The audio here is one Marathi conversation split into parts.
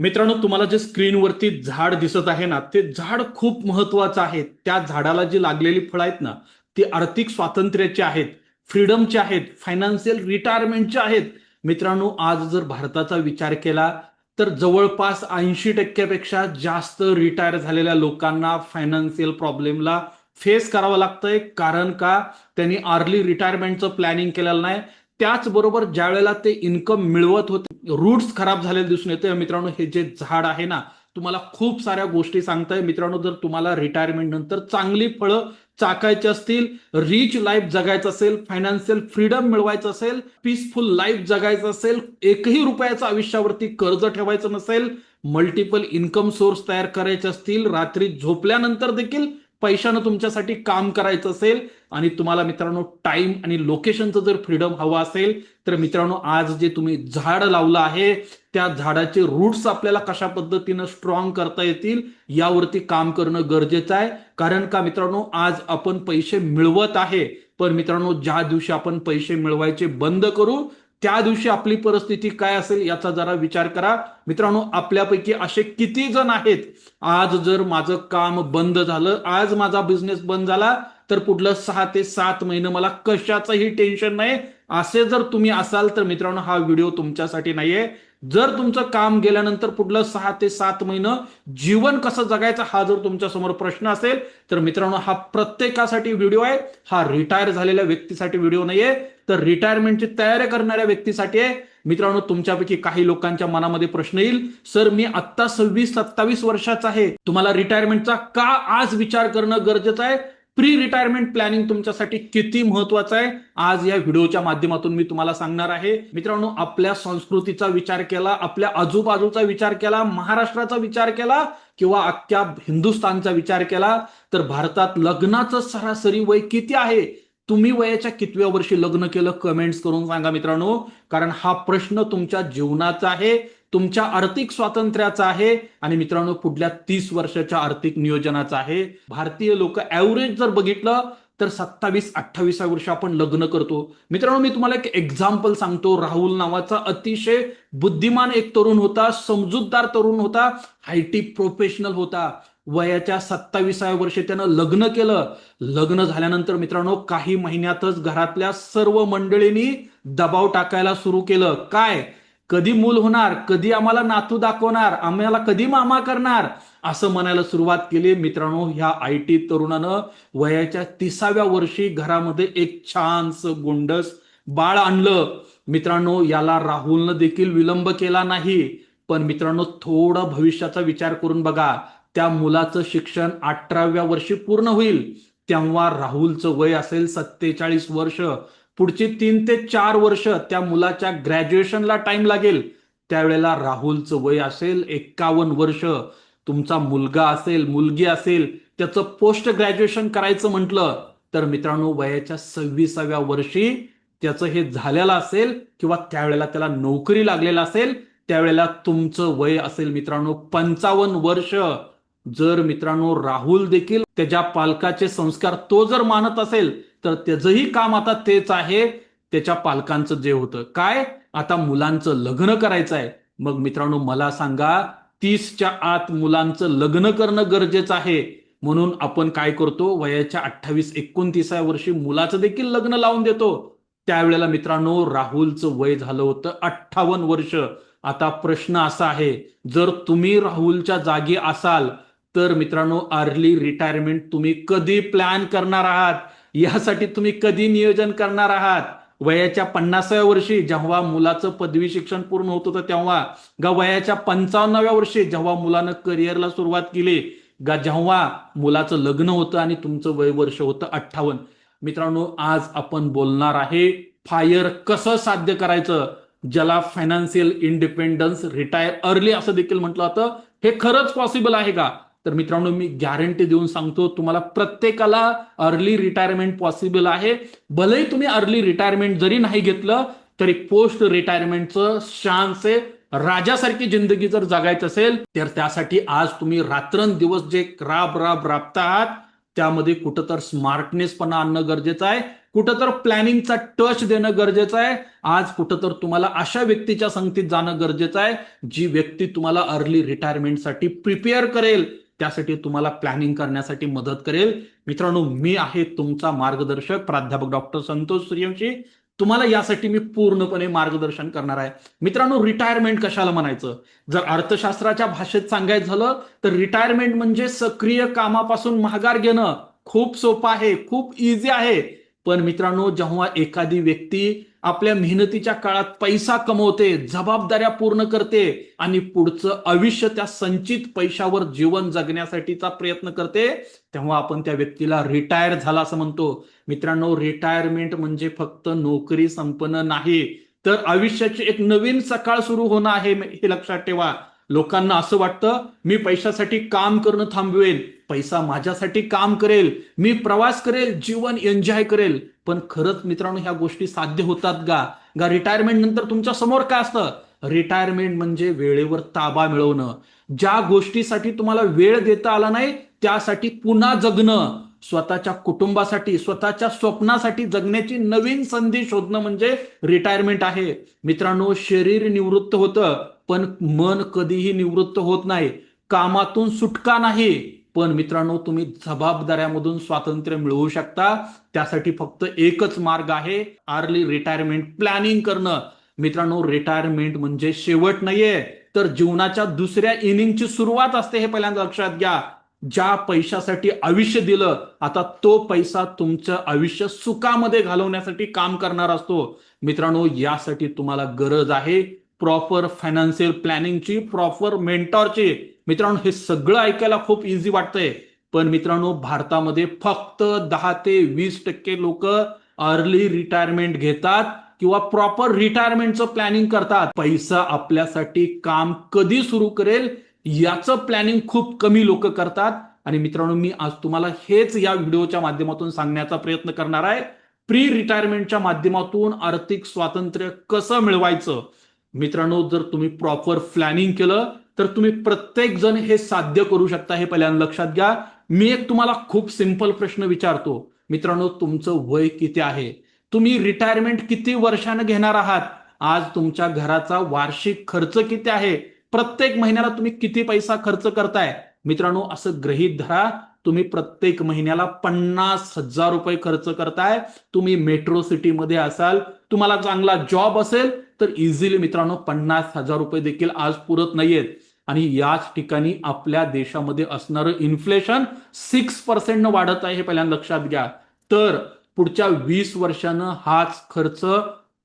मित्रांनो तुम्हाला जे स्क्रीनवरती झाड दिसत आहे ना ते झाड खूप महत्वाचं आहे. त्या झाडाला जी लागलेली फळं आहेत ना ती आर्थिक स्वातंत्र्याची आहेत फ्रीडमचे आहेत फायनान्शियल रिटायरमेंटचे आहेत. मित्रांनो आज जर भारताचा विचार केला तर जवळपास ऐंशी टक्क्यापेक्षा जास्त रिटायर झालेल्या लोकांना फायनान्शियल प्रॉब्लेमला फेस करावं लागतंय. कारण का? त्यांनी अर्ली रिटायरमेंटचं प्लॅनिंग केलेलं नाही. त्याचबरोबर ज्या वेळेला ते इन्कम मिळवत होते रूट्स खराब झालेले दिसून येते मित्रांनो हे जे झाड आहे ना तुम्हाला खूप साऱ्या गोष्टी सांगताय. मित्रांनो जर तुम्हाला रिटायरमेंट नंतर चांगली फळं चाकायची असतील रिच लाईफ जगायचं असेल फायनान्शियल फ्रीडम मिळवायचं असेल पीसफुल लाईफ जगायचं असेल एकही रुपयाचं आयुष्यावरती कर्ज ठेवायचं नसेल मल्टिपल इन्कम सोर्स तयार करायचे असतील रात्री झोपल्यानंतर देखील पैशानं तुमच्यासाठी काम करायचं असेल आणि तुम्हाला मित्रांनो टाइम आणि लोकेशनचं जर फ्रीडम हवं असेल तर मित्रांनो आज जे तुम्ही झाड लावलं आहे त्या झाडाचे रूट्स आपल्याला कशा पद्धतीनं स्ट्रॉंग करता येतील यावरती काम करणं गरजेचं आहे. कारण का मित्रांनो आज आपण पैसे मिळवत आहे पण मित्रांनो ज्या दिवशी आपण पैसे मिळवायचे बंद करू त्या दिवशी आपली परिस्थिती काय असेल याचा जरा विचार करा. मित्रांनो आपल्यापैकी असे किती जण आहेत? आज जर माझं काम बंद झालं आज माझा बिझनेस बंद झाला तर पुढलं सहा ते सात महिने मला कशाचंही टेन्शन नाही असे जर तुम्ही असाल तर मित्रांनो हा व्हिडिओ तुमच्यासाठी नाहीये. जर तुमचं काम गेल्यानंतर पुढलं सहा ते सात महिनं जीवन कसं जगायचं हा जर तुमच्यासमोर प्रश्न असेल तर मित्रांनो हा प्रत्येकासाठी व्हिडिओ आहे. हा रिटायर झालेल्या व्यक्तीसाठी व्हिडिओ नाहीये. तर रिटायरमेंटची तयारी करणाऱ्या व्यक्तीसाठी आहे. मित्रांनो तुमच्यापैकी काही लोकांच्या मनामध्ये प्रश्न येईल. सर मी आत्ता सव्वीस सत्तावीस वर्षाचा आहे. तुम्हाला रिटायरमेंटचा का आज विचार करणं गरजेचं आहे? प्री रिटायरमेंट प्लॅनिंग तुमच्यासाठी किती महत्वाचं आहे? आज या व्हिडिओच्या माध्यमातून मी तुम्हाला सांगणार आहे. मित्रांनो आपल्या संस्कृतीचा विचार केला आपल्या आजूबाजूचा विचार केला महाराष्ट्राचा विचार केला किंवा अख्ख्या हिंदुस्थानचा विचार केला तर भारतात लग्नाचं सरासरी वय किती आहे? तुम्ही वयाच्या कितव्या वर्षी लग्न केलं? कमेंट्स करून सांगा मित्रांनो. कारण हा प्रश्न तुमच्या जीवनाचा आहे. तुमच्या आर्थिक स्वातंत्र्याचा आहे. आणि मित्रांनो पुढल्या तीस वर्षाच्या आर्थिक नियोजनाचा आहे. भारतीय लोक ऍव्हरेज जर बघितलं तर सत्तावीस अठ्ठावीसा वर्ष आपण लग्न करतो. मित्रांनो मी तुम्हाला एक एक्झाम्पल सांगतो. राहुल नावाचा अतिशय बुद्धिमान एक तरुण होता समजूतदार तरुण होता आयटी प्रोफेशनल होता. वयाच्या सत्ताविसाव्या वर्षी त्यानं लग्न केलं. लग्न झाल्यानंतर मित्रांनो काही महिन्यातच घरातल्या सर्व मंडळींनी दबाव टाकायला सुरू केलं. काय? कधी मूल होणार कधी आम्हाला नातू दाखवणार आम्हाला कधी मामा करणार? असं म्हणायला सुरुवात केली. मित्रांनो ह्या आय टी तरुणानं वयाच्या तिसाव्या वर्षी घरामध्ये एक छानस गोंडस बाळ आणलं. मित्रांनो याला राहुलनं देखील विलंब केला नाही. पण मित्रांनो थोडं भविष्याचा विचार करून बघा. त्या मुलाचं शिक्षण अठराव्या वर्षी पूर्ण होईल. तेव्हा राहुलचं वय असेल सत्तेचाळीस वर्ष. पुढची तीन ते चार वर्ष त्या मुलाच्या ग्रॅज्युएशनला टाइम लागेल. त्यावेळेला राहुलचं वय असेल एक्कावन्न वर्ष. तुमचा मुलगा असेल मुलगी असेल त्याचं पोस्ट ग्रॅज्युएशन करायचं म्हटलं तर मित्रांनो वयाच्या सव्वीसाव्या वर्षी त्याचं हे झालेलं असेल किंवा त्यावेळेला त्याला नोकरी लागलेला असेल त्यावेळेला तुमचं वय असेल मित्रांनो पंचावन्न वर्ष. जर मित्रांनो राहुल देखील त्याच्या पालकाचे संस्कार तो जर मानत असेल तर त्याचंही काम आता तेच आहे. त्याच्या पालकांचं जे होतं. काय? आता मुलांचं लग्न करायचं आहे. मग मित्रांनो मला सांगा तीसच्या आत मुलांचं लग्न करणं गरजेचं आहे. म्हणून आपण काय करतो? वयाच्या अठ्ठावीस एकोणतीसाव्या वर्षी मुलाचं देखील लग्न लावून देतो. त्यावेळेला मित्रांनो राहुलचं वय झालं होतं अठ्ठावन्न वर्ष. आता प्रश्न असा आहे जर तुम्ही राहुलच्या जागी असाल तर मित्रांनो अर्ली रिटायरमेंट तुम्ही कधी प्लॅन करणार आहात? यासाठी तुम्ही कधी नियोजन करणार आहात? वयाच्या पन्नासाव्या वर्षी जेव्हा मुलाचं पदवी शिक्षण पूर्ण होत होतं तेव्हा गा वयाच्या पंचावन्नाव्या वर्षी जेव्हा मुलानं करिअरला सुरुवात केली गा जेव्हा मुलाचं लग्न होतं आणि तुमचं वय वर्ष होतं अठ्ठावन्न? मित्रांनो आज आपण बोलणार आहे फायर कसं साध्य करायचं? ज्याला फायनान्शियल इंडिपेंडन्स रिटायर अर्ली असं देखील म्हटलं जातं. हे खरंच पॉसिबल आहे का? तर मित्रांनो मी गॅरंटी देऊन सांगतो तुम्हाला प्रत्येकाला अर्ली रिटायरमेंट पॉसिबल आहे. भलेही तुम्ही अर्ली रिटायरमेंट जरी नाही घेतलं तरी पोस्ट रिटायरमेंटचं शानसे राजासारखी जिंदगी जर जगायचं असेल तर त्यासाठी आज तुम्ही रात्रंदिवस जे राब राब राबता आहात त्यामध्ये कुठं तर स्मार्टनेस पण आणणं गरजेचं आहे. कुठं तर प्लॅनिंगचा टच देणं गरजेचं आहे. आज कुठं तर तुम्हाला अशा व्यक्तीच्या संगतीत जाणं गरजेचं आहे जी व्यक्ती तुम्हाला अर्ली रिटायरमेंटसाठी प्रिपेअर करेल. त्यासाठी तुम्हाला प्लॅनिंग करण्यासाठी मदत करेल. मित्रांनो मी आहे तुमचा मार्गदर्शक प्राध्यापक डॉक्टर संतोष सूर्यवंशी. तुम्हाला यासाठी मी पूर्णपणे मार्गदर्शन करणार आहे. मित्रांनो रिटायरमेंट कशाला म्हणायचं? जर अर्थशास्त्राच्या भाषेत सांगायचं झालं तर रिटायरमेंट म्हणजे सक्रिय कामापासून माघार घेणं. खूप सोपं आहे खूप इझी आहे. पण मित्रांनो जेव्हा एखादी व्यक्ती आपल्या मेहनतीच्या काळात पैसा कमवते जबाबदाऱ्या पूर्ण करते आणि पुढचं आयुष्य त्या संचित पैशावर जीवन जगण्यासाठीचा प्रयत्न करते तेव्हा आपण त्या व्यक्तीला रिटायर झाला असं म्हणतो. मित्रांनो रिटायरमेंट म्हणजे फक्त नोकरी संपन्न नाही तर आयुष्याची एक नवीन सकाळ सुरू होणं आहे हे लक्षात ठेवा. लोकांना असं वाटतं मी पैशासाठी काम करणं थांबवेल पैसा माझ्यासाठी काम करेल मी प्रवास करेल जीवन एन्जॉय करेल. पण खरंच मित्रांनो ह्या गोष्टी साध्य होतात का? गा रिटायरमेंट नंतर तुमच्यासमोर काय असतं? रिटायरमेंट म्हणजे वेळेवर ताबा मिळवणं. ज्या गोष्टीसाठी तुम्हाला वेळ देता आला नाही त्यासाठी पुन्हा जगणं. स्वतःच्या कुटुंबासाठी स्वतःच्या स्वप्नासाठी जगण्याची नवीन संधी शोधणं म्हणजे रिटायरमेंट आहे. मित्रांनो शरीर निवृत्त होतं. पण मन कधीही निवृत्त होत नाही. कामातून सुटका नाही. पण मित्रांनो तुम्ही जबाबदाऱ्यामधून स्वातंत्र्य मिळवू शकता. त्यासाठी फक्त एकच मार्ग आहे अर्ली रिटायरमेंट प्लॅनिंग करणं. मित्रांनो रिटायरमेंट म्हणजे शेवट नाहीये. तर जीवनाच्या दुसऱ्या इनिंगची सुरुवात असते हे पहिल्यांदा लक्षात घ्या. ज्या पैशासाठी आयुष्य दिलं आता तो पैसा तुमचं आयुष्य सुखामध्ये घालवण्यासाठी काम करणार असतो. मित्रांनो यासाठी तुम्हाला गरज आहे. प्रॉपर फायनान्शियल प्लॅनिंगची प्रॉपर मेंटॉरची मित्रांनो हे सगळं ऐकायला खूप इझी वाटतंय. पण मित्रांनो भारतामध्ये फक्त दहा ते वीस टक्के लोक अर्ली रिटायरमेंट घेतात किंवा प्रॉपर रिटायरमेंटचं प्लॅनिंग करतात. पैसा आपल्यासाठी काम कधी सुरू करेल याचं प्लॅनिंग खूप कमी लोक करतात. आणि मित्रांनो मी आज तुम्हाला हेच या व्हिडिओच्या माध्यमातून सांगण्याचा प्रयत्न करणार आहे. प्री रिटायरमेंटच्या माध्यमातून आर्थिक स्वातंत्र्य कसं मिळवायचं? मित्रांनो जर तुम्ही प्रॉपर प्लॅनिंग केलं तर तुम्ही प्रत्येक जण हे साध्य करू शकता हे पहिल्यांदा लक्षात घ्या. मी एक तुम्हाला खूप सिंपल प्रश्न विचारतो. मित्रांनो तुमचं वय किती आहे? तुम्ही रिटायरमेंट किती वर्षानं घेणार आहात? आज तुमच्या घराचा वार्षिक खर्च किती आहे? प्रत्येक महिन्याला तुम्ही किती पैसा खर्च करताय? मित्रांनो असं गृहीत धरा. तुम्ही प्रत्येक महिन्याला पन्नास हजार रुपये खर्च करताय. तुम्ही मेट्रो सिटीमध्ये असाल तुम्हाला चांगला जॉब असेल तर इझिली मित्रांनो पन्नास हजार रुपये देखील आज पुरत नाहीयेत. आणि याच ठिकाणी आपल्या देशामध्ये असणारं इन्फ्लेशन सिक्स पर्सेंटनं वाढत आहे हे पहिल्यांदा लक्षात घ्या. तर पुढच्या वीस वर्षानं हाच खर्च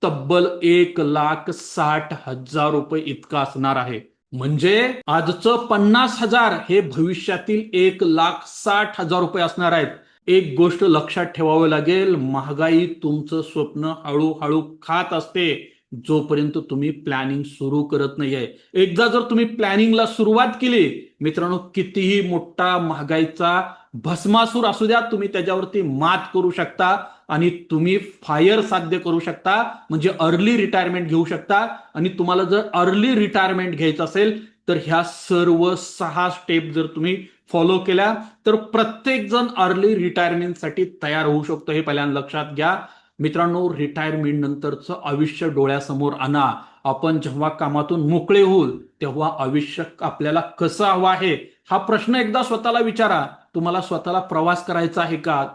तब्बल एक लाख साठ हजार रुपये इतका असणार आहे. म्हणजे आजचं पन्नास हजार हे भविष्यातील एक लाख साठ हजार रुपये असणार आहेत. एक गोष्ट लक्षात ठेवावी लागेल महागाई तुमचं स्वप्न हळूहळू खात असते. जोपर्यंत तुम्ही प्लॅनिंग सुरू करत नाहीये. एकदा जर तुम्ही प्लॅनिंगला सुरुवात केली मित्रांनो कितीही मोठा महागाईचा भस्मासूर असू द्या तुम्ही त्याच्यावरती मात करू शकता आणि तुम्ही फायर साध्य करू शकता म्हणजे अर्ली रिटायरमेंट घेऊ शकता. आणि तुम्हाला जर अर्ली रिटायरमेंट घ्यायचं असेल तर ह्या सर्व सहा स्टेप जर तुम्ही फॉलो केल्या तर प्रत्येक जण अर्ली रिटायरमेंटसाठी तयार होऊ शकतो हे पहिल्यांदा लक्षात घ्या. मित्रांनो रिटायरमेंट नंतरचं आयुष्य डोळ्यासमोर आणा. आपण जेव्हा कामातून मोकळे होईल तेव्हा आयुष्य आपल्याला कसं हवं आहे? हा प्रश्न एकदा स्वतःला विचारा. तुम्हाला स्वतःला प्रवास करायचा आहे का?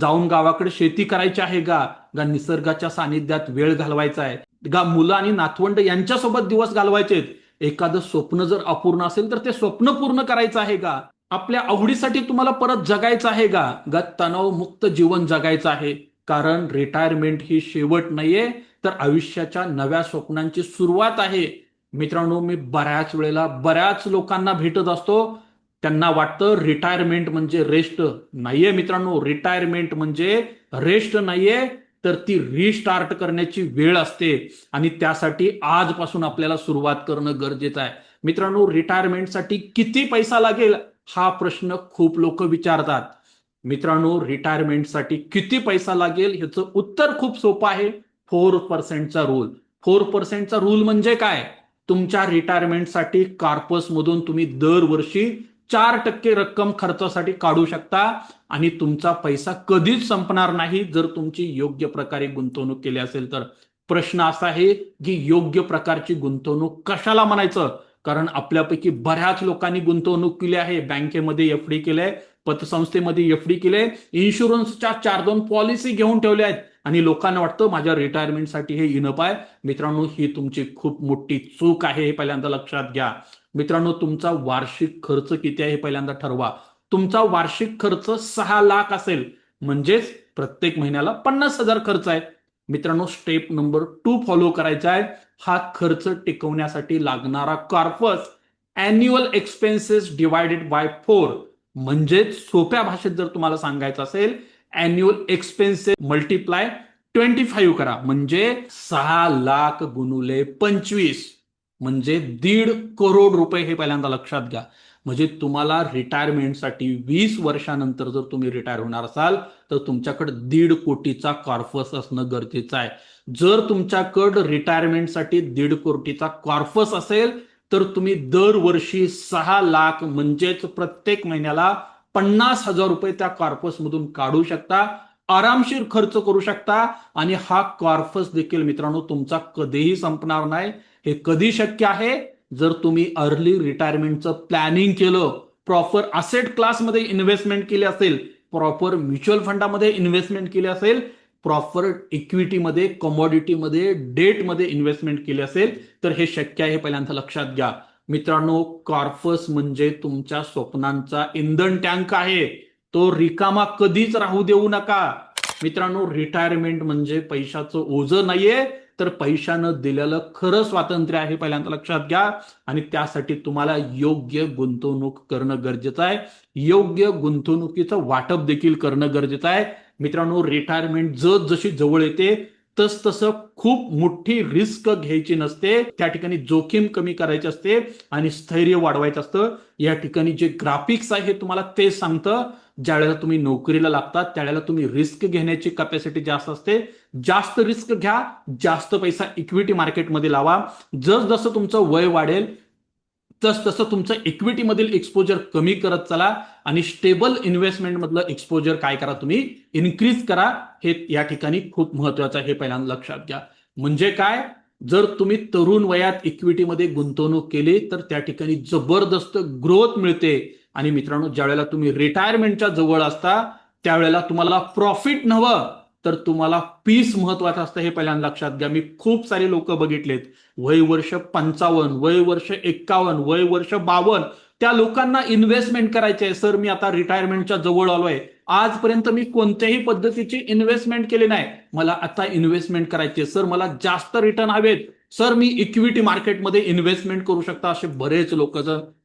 जाऊन गावाकडे शेती करायची आहे का? गा निसर्गाच्या सानिध्यात वेळ घालवायचा आहे? गा मुलं आणि नातवंड यांच्यासोबत दिवस घालवायचे एखादं स्वप्न जर अपूर्ण असेल तर ते स्वप्न पूर्ण करायचं आहे का? आपल्या आवडीसाठी तुम्हाला परत जगायचं आहे का? गा तणावमुक्त जीवन जगायचं आहे? कारण रिटायरमेंट ही शेवट नाहीये तर आयुष्याच्या नव्या स्वप्नांची सुरुवात आहे. मित्रांनो मी बऱ्याच वेळेला बऱ्याच लोकांना भेटत असतो. त्यांना वाटतं रिटायरमेंट म्हणजे रेस्ट नाहीये मित्रांनो. रिटायरमेंट म्हणजे रेस्ट नाहीये तर ती रिस्टार्ट करण्याची वेळ असते. आणि त्यासाठी आजपासून आपल्याला सुरुवात करणं गरजेचं आहे. मित्रांनो रिटायरमेंटसाठी किती पैसा लागेल? हा प्रश्न खूप लोक विचारतात. मित्रांनो रिटायरमेंटसाठी किती पैसा लागेल? ह्याचं उत्तर खूप सोपं आहे. फोर पर्सेंटचा रूल फोर पर्सेंटचा रूल म्हणजे काय? तुमच्या रिटायरमेंटसाठी कार्पसमधून तुम्ही दरवर्षी चार टक्के रक्कम खर्चासाठी काढू शकता आणि तुमचा पैसा कधीच संपणार नाही जर तुमची योग्य प्रकारे गुंतवणूक केली असेल तर. प्रश्न असा आहे की योग्य प्रकारची गुंतवणूक कशाला म्हणायचं? कारण आपल्यापैकी बऱ्याच लोकांनी गुंतवणूक केली आहे. बँकेमध्ये एफ डी केलंय. पतसंस्थेमध्ये एफ डी केले इन्शुरन्सच्या चार दोन पॉलिसी घेऊन ठेवल्या आहेत. आणि लोकांना वाटतं माझ्या रिटायरमेंटसाठी हे इनप आहे. मित्रांनो ही तुमची खूप मोठी चूक आहे हे पहिल्यांदा लक्षात घ्या. मित्रांनो तुमचा वार्षिक खर्च किती आहे हे पहिल्यांदा ठरवा. तुमचा वार्षिक खर्च सहा लाख असेल. म्हणजेच प्रत्येक महिन्याला पन्नास हजार खर्च आहे. मित्रांनो स्टेप नंबर टू फॉलो करायचा आहे. हा खर्च टिकवण्यासाठी लागणारा corpus annual expenses divided by four म्हणजेच सोप्या भाषेत जर तुम्हाला सांगायचं असेल annual expenses multiply twenty five करा. म्हणजे सहा लाख गुणुले पंचवीस. म्हणजे दीड करोड रुपये हे पहिल्यांदा लक्षात घ्या. म्हणजे तुम्हाला रिटायरमेंटसाठी वीस वर्षानंतर जर तुम्ही रिटायर होणार असाल तर तुमच्याकडे दीड कोटीचा कॉर्फस असणं गरजेचं आहे. जर तुमच्याकडं रिटायरमेंटसाठी दीड कोटीचा कॉर्फस असेल तर तुम्ही दरवर्षी सहा लाख म्हणजेच प्रत्येक महिन्याला पन्नास हजार रुपये त्या कॉर्पस मधून काढू शकता आरामशीर खर्च करू शकता आणि हा कॉर्पस देखील मित्रांनो तुमचा कधीही संपणार नाही. हे कधी शक्य आहे? जर तुम्ही अर्ली रिटायरमेंटचं प्लॅनिंग केलं प्रॉपर असेट क्लासमध्ये इन्व्हेस्टमेंट केली असेल प्रॉपर म्युच्युअल फंडामध्ये इन्व्हेस्टमेंट केली असेल प्रॉपर इक्विटीमध्ये कमॉडिटीमध्ये डेटमध्ये इन्व्हेस्टमेंट केली असेल तर हे शक्य आहे हे पहिल्यांदा लक्षात घ्या. मित्रांनो कॉर्पस म्हणजे तुमच्या स्वप्नांचा इंधन टँक आहे. तो रिकामा कधीच राहू देऊ नका. मित्रांनो रिटायरमेंट म्हणजे पैशाचं ओझं नाहीये तर पैशानं दिलेलं खरं स्वातंत्र्य आहे पहिल्यांदा लक्षात घ्या. आणि त्यासाठी तुम्हाला योग्य गुंतवणूक करणं गरजेचं आहे. योग्य गुंतवणुकीचं वाटप देखील करणं गरजेचं आहे. मित्रांनो रिटायरमेंट जस जशी जवळ येते तस तसं खूप मोठी रिस्क घ्यायची नसते. त्या ठिकाणी जोखीम कमी करायची असते आणि स्थैर्य वाढवायचं असतं. या ठिकाणी जे ग्राफिक्स आहे हे तुम्हाला ते सांगतं. ज्यावेळेला तुम्ही नोकरीला लागतात त्यावेळेला तुम्ही रिस्क घेण्याची कॅपॅसिटी जास्त असते. जास्त रिस्क घ्या जास्त पैसा इक्विटी मार्केटमध्ये लावा. जस जसं तुमचं वय वाढेल तस तसं तुमचं इक्विटीमधील एक्सपोजर कमी करत चला आणि स्टेबल इन्व्हेस्टमेंट मधलं एक्सपोजर काय करा तुम्ही? इन्क्रीज करा. हे या ठिकाणी खूप महत्वाचं हे पहिल्यांदा लक्षात घ्या. म्हणजे काय? जर तुम्ही तरुण वयात इक्विटीमध्ये गुंतवणूक केली तर त्या ठिकाणी जबरदस्त ग्रोथ मिळते. आणि मित्रांनो ज्यावेळेला तुम्ही रिटायरमेंटच्या जवळ असता त्यावेळेला तुम्हाला प्रॉफिट नव्हं. तर तुम्हाला पीस महत्वाचं असतं हे पहिल्यांदा लक्षात घ्या. मी खूप सारे लोक बघितलेत. वय वर्ष पंचावन्न वय वर्ष एक्कावन्न वय वर्ष बावन्न. त्या लोकांना इन्व्हेस्टमेंट करायचे आहे. सर मी आता रिटायरमेंटच्या जवळ आलोय. आजपर्यंत मी कोणत्याही पद्धतीची इन्व्हेस्टमेंट केली नाही. मला आता इन्व्हेस्टमेंट करायची आहे. सर मला जास्त रिटर्न हवेत. सर मी इक्विटी मार्केटमध्ये इन्व्हेस्टमेंट करू शकता असे बरेच लोक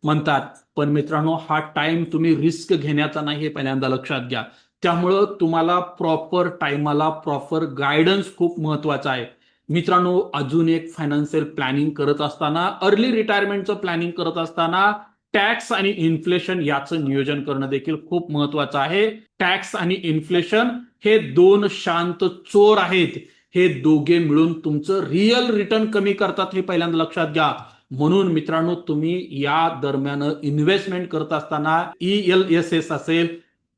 म्हणतात. पण मित्रांनो हा टाइम तुम्ही रिस्क घेण्याचा नाही हे पहिल्यांदा लक्षात घ्या. त्यामुळं तुम्हाला प्रॉपर टायमाला प्रॉपर गायडन्स खूप महत्त्वाचा आहे. मित्रांनो अजून एक फायनान्शियल प्लॅनिंग करत असताना अर्ली रिटायरमेंटचं प्लॅनिंग करत असताना टॅक्स आणि इन्फ्लेशन याचं नियोजन करणं देखील खूप महत्वाचं आहे. टॅक्स आणि इन्फ्लेशन हे दोन शांत चोर आहेत. हे दोघे मिळून तुमचं रिअल रिटर्न कमी करतात हे पहिल्यांदा लक्षात घ्या. म्हणून मित्रांनो तुम्ही या दरम्यान इन्व्हेस्टमेंट करत असताना ई एल एस एस असेल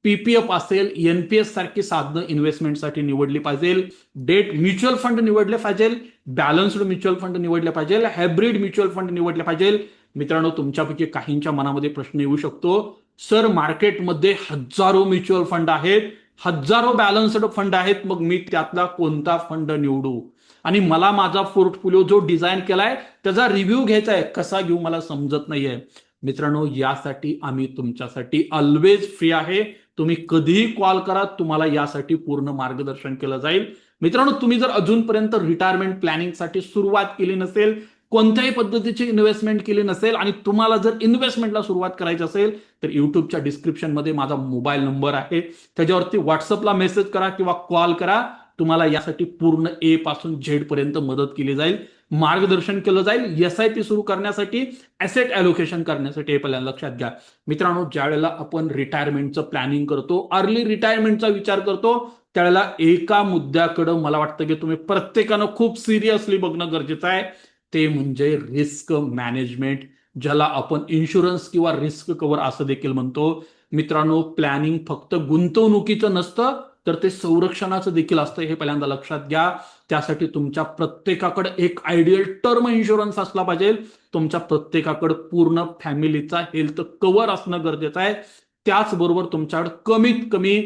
पीपीएफ असेल एनपीएस सारखी साधनं इन्व्हेस्टमेंटसाठी निवडली पाहिजे. डेट म्युच्युअल फंड निवडले पाहिजे. बॅलन्स्ड म्युच्युअल फंड निवडले पाहिजे. हायब्रिड म्युच्युअल फंड निवडले पाहिजे. मित्रांनो तुमच्यापैकी काहींच्या मनामध्ये प्रश्न येऊ शकतो. सर मार्केटमध्ये हजारो म्युच्युअल फंड आहेत. हजारो बॅलन्स्ड फंड आहेत. मग मी त्यातला कोणता फंड निवडू? आणि मला माझा पोर्टफोलिओ जो डिझाईन केलाय त्याचा रिव्ह्यू घ्यायचा आहे. कसा घेऊ मला समजत नाहीये. मित्रांनो यासाठी आम्ही तुमच्यासाठी ऑलवेज फ्री आहे. तुम्ही कधीही कॉल करा तुम्हाला यासाठी पूर्ण मार्गदर्शन केलं जाईल. मित्रांनो तुम्ही जर अजूनपर्यंत रिटायरमेंट प्लॅनिंगसाठी सुरुवात केली नसेल कोणत्याही पद्धतीची इन्व्हेस्टमेंट केली नसेल आणि तुम्हाला जर इन्व्हेस्टमेंटला सुरुवात करायची असेल तर युट्यूबच्या डिस्क्रिप्शनमध्ये माझा मोबाईल नंबर आहे. त्याच्यावरती व्हॉट्सअपला मेसेज करा किंवा कॉल करा. तुम्हाला यासाठी पूर्ण ए पासून झेड पर्यंत मदत केली जाईल. मार्गदर्शन केलं जाईल. एस आय पी सुरू करण्यासाठी ॲसेट ॲलोकेशन करण्यासाठी हे पहिल्यांदा लक्षात घ्या. मित्रांनो ज्या वेळेला आपण रिटायरमेंटचं प्लॅनिंग करतो अर्ली रिटायरमेंटचा विचार करतो त्यावेळेला एका मुद्द्याकडं मला वाटतं की तुम्ही प्रत्येकानं खूप सिरियसली बघणं गरजेचं आहे. ते म्हणजे रिस्क मॅनेजमेंट ज्याला आपण इन्शुरन्स किंवा रिस्क कव्हर असं देखील म्हणतो. मित्रांनो प्लॅनिंग फक्त गुंतवणुकीचं नसतं तर ते संरक्षणाचं देखील असतं हे पहिल्यांदा लक्षात घ्या. त्यासाठी तुमच्या प्रत्येकाकडे एक आयडियल टर्म इन्शुरन्स असला पाहिजे. तुमच्या प्रत्येकाकडे पूर्ण फॅमिलीचा हेल्थ कव्हर असणं गरजेचं आहे. त्याचबरोबर तुमच्याकडे कमीत कमी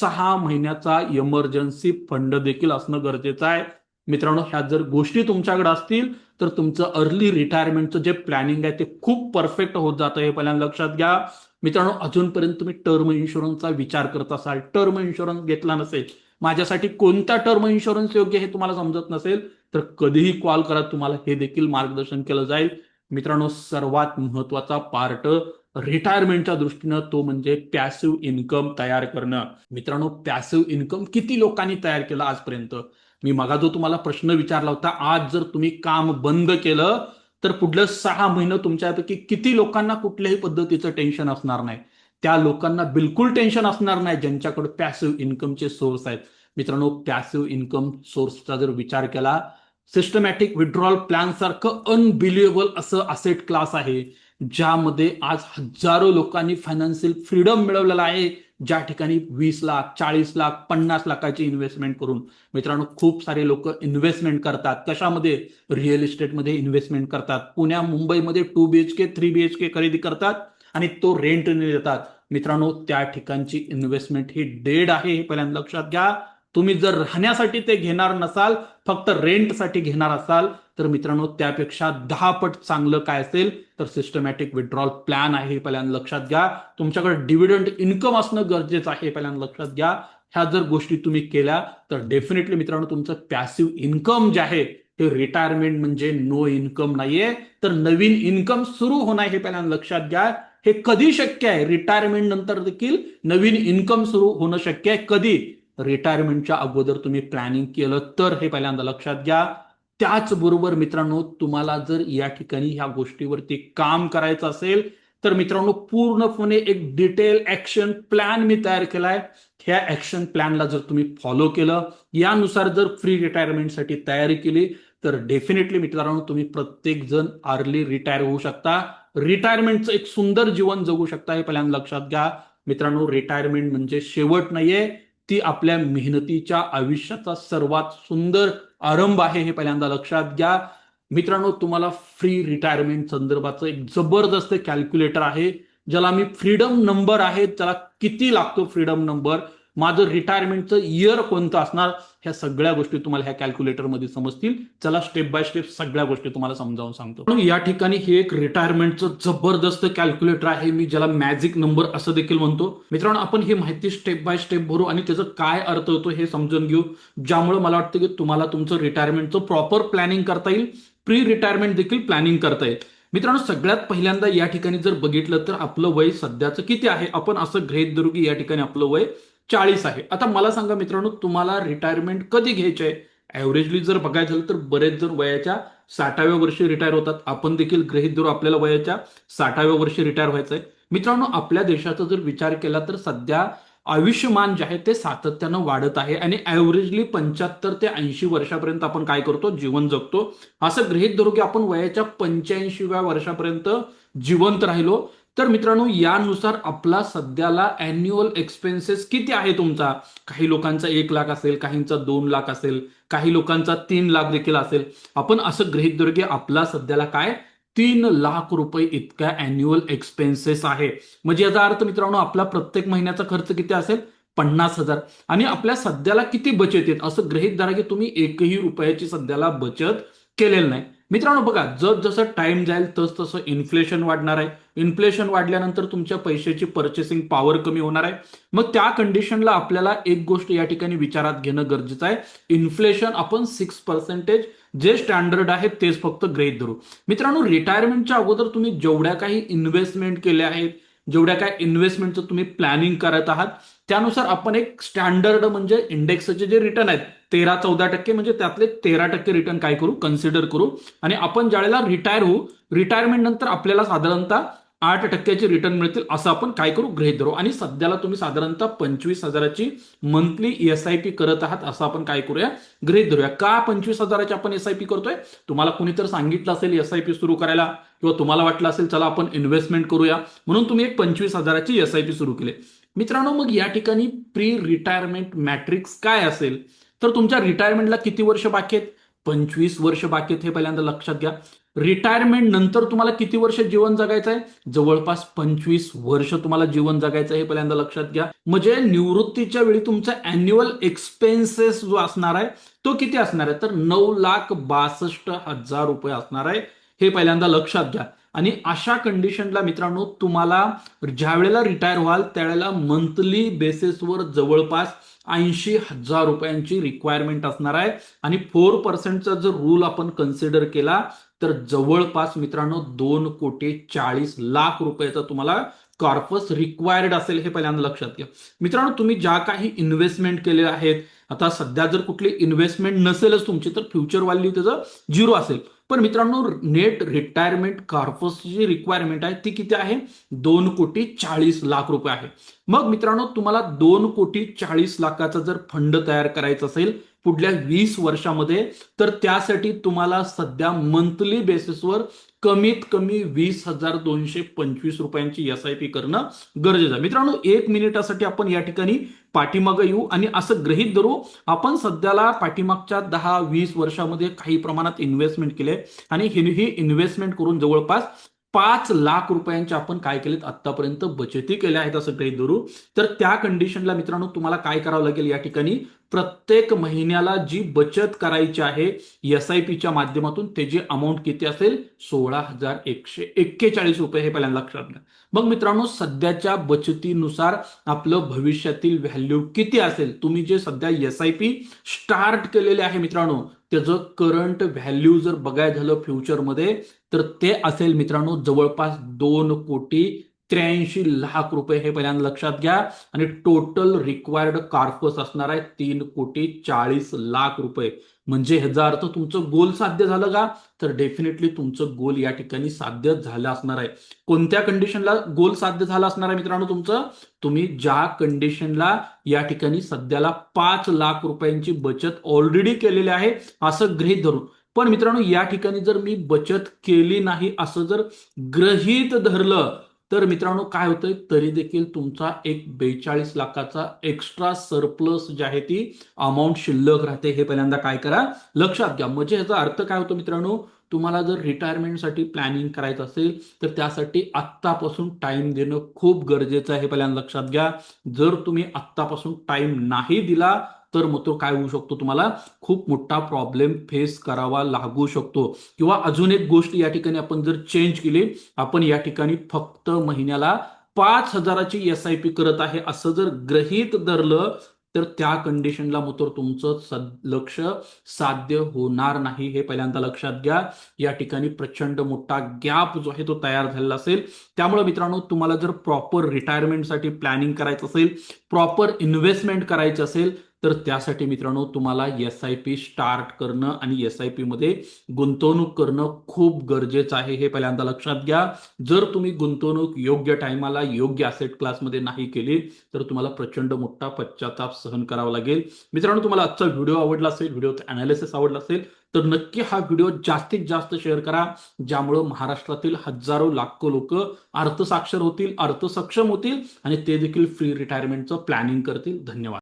सहा महिन्याचा इमर्जन्सी फंड देखील असणं गरजेचं आहे. मित्रांनो ह्या जर गोष्टी तुमच्याकडे असतील तर तुमचं अर्ली रिटायरमेंटचं जे प्लॅनिंग आहे ते खूप परफेक्ट होत जातं हे पहिल्यांदा लक्षात घ्या. मित्रांनो अजूनपर्यंत तुम्ही टर्म इन्शुरन्सचा विचार करत असाल टर्म इन्शुरन्स घेतला नसेल माझ्यासाठी कोणता टर्म इन्शुरन्स योग्य हे तुम्हाला समजत नसेल तर कधीही कॉल करा तुम्हाला हे देखील मार्गदर्शन केलं जाईल. मित्रांनो सर्वात महत्त्वाचा पार्ट रिटायरमेंटच्या दृष्टीनं तो म्हणजे पॅसिव्ह इन्कम तयार करणं. मित्रांनो पॅसिव्ह इन्कम किती लोकांनी तयार केलं आजपर्यंत? मी मगा जो तुम्हाला प्रश्न विचारला होता आज जर तुम्ही काम बंद केलं तर पुढलं सहा महिने तुमच्यापैकी किती लोकांना कुठल्याही पद्धतीचं टेन्शन असणार नाही. त्या लोकांना बिलकुल टेन्शन असणार नाही ज्यांच्याकडे पॅसिव्ह इन्कमचे सोर्स आहेत. मित्रांनो पॅसिव्ह इन्कम सोर्सचा जर विचार केला सिस्टमॅटिक विड्रॉल प्लॅन सारखं अनबिलिएबल असं असेट क्लास आहे ज्यामध्ये आज हजारो लोकांनी फायनान्शियल फ्रीडम मिळवलेला आहे. ज्या ठिकाणी वीस लाख चाळीस लाख पन्नास लाखाची इन्व्हेस्टमेंट करून मित्रांनो खूप सारे लोक इन्व्हेस्टमेंट करतात. कशामध्ये? रिअल इस्टेटमध्ये इन्व्हेस्टमेंट करतात. पुण्या मुंबईमध्ये two B H K three B H K खरेदी करतात आणि तो रेंटने देतात. मित्रांनो त्या ठिकाणची इन्व्हेस्टमेंट ही डेड आहे हे पहिल्यांदा लक्षात घ्या. तुम्ही जर राहण्यासाठी ते घेणार नसाल फक्त रेंटसाठी घेणार असाल तर मित्रांनो त्यापेक्षा दहा पट चांगलं काय असेल तर सिस्टमॅटिक विड्रॉल प्लॅन आहे हे पहिल्यांदा लक्षात घ्या. तुमच्याकडे डिव्हिडंड इन्कम असणं गरजेचं आहे हे पहिल्यांदा लक्षात घ्या. ह्या जर गोष्टी तुम्ही केल्या तर डेफिनेटली मित्रांनो तुमचं पॅसिव्ह इन्कम जे आहे हे रिटायरमेंट म्हणजे नो इन्कम नाहीये. तर नवीन इन्कम सुरू होणार हे पहिल्यांदा लक्षात घ्या. हे कधी शक्य आहे? रिटायरमेंट नंतर देखील नवीन इन्कम सुरू होणं शक्य आहे. कधी? रिटायरमेंटच्या अगोदर तुम्ही प्लॅनिंग केलं तर हे पहिल्यांदा लक्षात घ्या. त्याचबरोबर मित्रांनो तुम्हाला जर या ठिकाणी ह्या गोष्टीवरती काम करायचं असेल तर मित्रांनो पूर्णपणे एक डिटेल ऍक्शन प्लॅन मी तयार केलाय. ह्या ऍक्शन प्लॅनला जर तुम्ही फॉलो केलं यानुसार जर फ्री रिटायरमेंटसाठी तयारी केली तर डेफिनेटली मित्रांनो तुम्ही प्रत्येक जण अर्ली रिटायर होऊ शकता. रिटायरमेंटचं एक सुंदर जीवन जगू शकता हे पहिल्यांदा लक्षात घ्या. मित्रांनो रिटायरमेंट म्हणजे शेवट नाहीये ती आपल्या मेहनतीच्या आयुष्याचा सर्वात सुंदर आरंभ आहे हे पहिल्यांदा लक्षात घ्या. मित्रांनो तुम्हाला फ्री रिटायरमेंट संदर्भाचं एक जबरदस्त कॅल्क्युलेटर आहे. ज्याला मी फ्रीडम नंबर आहे त्याला किती लागतो फ्रीडम नंबर माझं रिटायरमेंटचं इयर कोणतं असणार ह्या सगळ्या गोष्टी तुम्हाला ह्या कॅल्क्युलेटरमध्ये समजतील. चला स्टेप बाय स्टेप सगळ्या गोष्टी तुम्हाला समजावून सांगतो. या ठिकाणी हे एक रिटायरमेंटचं जबरदस्त कॅल्क्युलेटर आहे. मी ज्याला मॅजिक नंबर असं देखील म्हणतो. मित्रांनो आपण ही माहिती स्टेप बाय स्टेप भरू आणि त्याचा काय अर्थ होतो हे समजून घेऊ. ज्यामुळे मला वाटतं की तुम्हाला तुमचं रिटायरमेंटचं प्रॉपर प्लॅनिंग करता येईल. प्री रिटायरमेंट देखील प्लॅनिंग करता येईल. मित्रांनो सगळ्यात पहिल्यांदा या ठिकाणी जर बघितलं तर आपलं वय सध्याचं किती आहे? आपण असं गृहित धरू की या ठिकाणी आपलं वय चाळीस आहे. आता मला सांगा मित्रांनो तुम्हाला रिटायरमेंट कधी घ्यायचे आहे ॲव्हरेजली जर बघायचं झालं तर बरेच जण वयाच्या साठाव्या वर्षी रिटायर होतात. आपण देखील गृहित धरू आपल्याला वयाच्या साठाव्या वर्षी रिटायर व्हायचं आहे मित्रांनो आपल्या देशाचा जर विचार केला तर सध्या आयुष्यमान जे आहे ते सातत्यानं वाढत आहे आणि ॲव्हरेजली पंच्याहत्तर ते ऐंशी वर्षापर्यंत आपण काय करतो? जीवन जगतो. असं गृहित धरू की आपण वयाच्या पंच्याऐंशीव्या वर्षापर्यंत जिवंत राहिलो. तर मित्रांनो यानुसार आपला सध्याला अॅन्युअल एक्सपेन्सेस किती आहे तुमचा? काही लोकांचा एक लाख असेल काहींचा दोन लाख असेल काही लोकांचा तीन लाख देखील असेल. आपण असं गृहित धरू की आपला सध्याला काय? तीन लाख रुपये इतका अॅन्युअल एक्सपेन्सेस आहे. म्हणजे याचा अर्थ मित्रांनो आपला प्रत्येक महिन्याचा खर्च किती असेल? पन्नास हजार. आणि आपल्या सध्याला किती बचत येत असं गृहित धरा की तुम्ही एकही रुपयाची सध्याला बचत केलेलं नाही. मित्रांनो बघा जस जसं टाइम जाईल तस तसं इन्फ्लेशन वाढणार आहे. इन्फ्लेशन वाढल्यानंतर तुमच्या पैशाची पर्चेसिंग पॉवर कमी होणार आहे. मग त्या कंडिशनला आपल्याला एक गोष्ट या ठिकाणी विचारात घेणं गरजेचं आहे. इन्फ्लेशन आपण सिक्स पर्सेंटेज जे स्टँडर्ड आहे तेच फक्त ग्रहित धरू. मित्रांनो रिटायरमेंटच्या अगोदर तुम्ही जेवढ्या काही इन्व्हेस्टमेंट केल्या आहेत जेवढ्या काय इन्व्हेस्टमेंटचं तुम्ही प्लॅनिंग करत आहात त्यानुसार आपण एक स्टँडर्ड म्हणजे इंडेक्सचे जे रिटर्न आहेत तेरा चौदा टक्के म्हणजे त्यातले तेरा टक्के रिटर्न काय करू? कन्सिडर करू. आणि आपण ज्यावेळेला रिटायर होऊ रिटायरमेंट नंतर आपल्याला साधारणतः आठ टक्क्याचे रिटर्न मिळतील असं आपण काय करू? गृहित धरू. आणि सध्याला तुम्ही साधारणतः पंचवीस हजाराची मंथली एस आय पी करत आहात असं आपण काय करूया? गृहित धरूया. का पंचवीस हजाराची आपण एस आय पी करतोय? तुम्हाला कुणीतर सांगितलं असेल एस आय पी सुरू करायला किंवा तुम्हाला वाटलं असेल चला आपण इन्व्हेस्टमेंट करूया. म्हणून तुम्ही एक पंचवीस हजाराची एस आय पी सुरू केली. मित्रांनो मग या ठिकाणी प्री रिटायरमेंट मॅट्रिक्स काय असेल? तर तुमच्या रिटायरमेंटला किती वर्ष बाकी आहेत? पंचवीस वर्ष बाकी आहेत हे पहिल्यांदा लक्षात घ्या. रिटायरमेंट नंतर तुम्हाला किती वर्ष जीवन जगायचं आहे? जवळपास पंचवीस वर्ष तुम्हाला जीवन जगायचं आहे हे पहिल्यांदा लक्षात घ्या. म्हणजे निवृत्तीच्या वेळी तुमचा अॅन्युअल एक्सपेन्सेस जो असणार आहे तो किती असणार आहे? तर नऊ लाख बासष्ट हजार रुपये असणार आहे हे पहिल्यांदा लक्षात घ्या. आणि अशा कंडिशनला मित्रांनो तुम्हाला ज्या वेळेला रिटायर व्हाल त्यावेळेला मंथली बेसिसवर जवळपास ऐंशी हजार रुपयांची रिक्वायरमेंट असणार आहे. आणि फोर पर्सेंटचा जर रूल आपण कन्सिडर केला तर जवळपास मित्रांनो दोन कोटी चाळीस लाख रुपयाचा तुम्हाला कॉर्पस रिक्वायर्ड असेल हे पहिल्यांदा लक्षात घ्या. मित्रांनो तुम्ही ज्या काही इन्व्हेस्टमेंट केले आहेत आता सध्या जर कुठली इन्व्हेस्टमेंट नसेलच तुमची तर फ्युचर व्हॅल्यू त्याचं झिरो असेल. पण मित्रांनो नेट रिटायरमेंट कार्पसची जी रिक्वायरमेंट आहे ती किती आहे? दोन कोटी चाळीस लाख रुपये आहे. मग मित्रांनो तुम्हाला दोन कोटी चाळीस लाखाचा जर फंड तयार करायचा असेल पुढल्या वीस वर्षामध्ये तर त्यासाठी तुम्हाला सध्या मंथली बेसिसवर कमीत कमी वीस हजार दोनशे पंचवीस रुपयांची एस आय पी करणं गरजेचं आहे. मित्रांनो एक मिनिटासाठी आपण या ठिकाणी पाठीमागं येऊ आणि असं गृहित धरू आपण सध्याला पाठीमागच्या दहा वीस वर्षामध्ये काही प्रमाणात इन्व्हेस्टमेंट केले आणि ही ही इन्व्हेस्टमेंट करून जवळपास पाच लाख रुपयांच्या आपण काय केलेत? आतापर्यंत बचती केल्या आहेत असं काही धरू तर त्या कंडिशनला मित्रांनो तुम्हाला काय करावं लागेल या ठिकाणी? प्रत्येक महिन्याला जी बचत करायची आहे एस आय पीच्या माध्यमातून त्याची अमाऊंट किती असेल? सोळा हजार एकशे एक्केचाळीस रुपये हे पहिल्यांदा लक्षात घ्या. मग मित्रांनो सध्याच्या बचतीनुसार आपलं भविष्यातील व्हॅल्यू किती असेल? तुम्ही जे सध्या एस आय पी स्टार्ट केलेले आहे मित्रांनो त्याचं करंट व्हॅल्यू जर बघाय झालं फ्युचरमध्ये तर ते असेल मित्रांनो जवळपास दोन कोटी त्र्याऐंशी लाख रुपये हे पहिल्यांदा लक्षात घ्या. आणि टोटल रिक्वायर्ड कार्पस असणार आहे तीन कोटी चाळीस लाख रुपये. म्हणजे ह्याचा अर्थ तुमचं गोल साध्य झालं का? तर डेफिनेटली तुमचं गोल या ठिकाणी साध्य झालं असणार आहे. कोणत्या कंडिशनला गोल साध्य झालं असणार आहे मित्रांनो तुमचं? तुम्ही ज्या कंडिशनला या ठिकाणी सध्याला पाच लाख रुपयांची बचत ऑलरेडी केलेली आहे असं गृहित धरून. पण मित्रांनो या ठिकाणी जर मी बचत केली नाही असं जर गृहित धरलं तर मित्रांनो काय होतंय? तरी देखील तुमचा एक बेचाळीस लाखाचा एक्स्ट्रा सरप्लस जी आहे ती अमाऊंट शिल्लक राहते. हे पहिल्यांदा काय करा? लक्षात घ्या. म्हणजे ह्याचा अर्थ काय होतो मित्रांनो? तुम्हाला जर रिटायरमेंटसाठी प्लॅनिंग करायचं असेल तर त्यासाठी आत्तापासून टाइम देणं खूप गरजेचं आहे. पहिल्यांदा लक्षात घ्या. जर तुम्ही आत्तापासून टाइम नाही दिला तर मग तो काय होऊ शकतो तुम्हाला? खूप मोठा प्रॉब्लेम फेस करावा लागू शकतो. किंवा अजून एक गोष्ट या ठिकाणी आपण जर चेंज केली आपण या ठिकाणी फक्त महिन्याला पाच हजाराची एस आय पी करत आहे असं जर गृहीत धरलं तर त्या कंडिशनला मग तुमचं सद लक्ष साध्य होणार नाही. हे पहिल्यांदा लक्षात घ्या. या ठिकाणी प्रचंड मोठा गॅप जो आहे तो तयार झालेला असेल. त्यामुळे मित्रांनो तुम्हाला जर प्रॉपर रिटायरमेंटसाठी प्लॅनिंग करायचं असेल प्रॉपर इन्व्हेस्टमेंट करायची असेल तर त्यासाठी मित्रांनो तुम्हाला एस आय पी स्टार्ट करणं आणि एस आय पी मध्ये गुंतवणूक करणं खूप गरजेचं आहे. हे पहिल्यांदा लक्षात घ्या. जर तुम्ही गुंतवणूक योग्य टायमाला योग्य असेट क्लासमध्ये नाही केली तर तुम्हाला प्रचंड मोठा पश्चाताप सहन करावा लागेल. मित्रांनो तुम्हाला आजचा व्हिडिओ आवडला असेल व्हिडिओचा अनालिसिस आवडला असेल तर नक्की हा व्हिडिओ जास्तीत जास्त शेअर करा ज्यामुळं महाराष्ट्रातील हजारो लाखो लोक अर्थसाक्षर होतील अर्थसक्षम होतील आणि ते देखील फ्री रिटायरमेंटचं प्लॅनिंग करतील. धन्यवाद.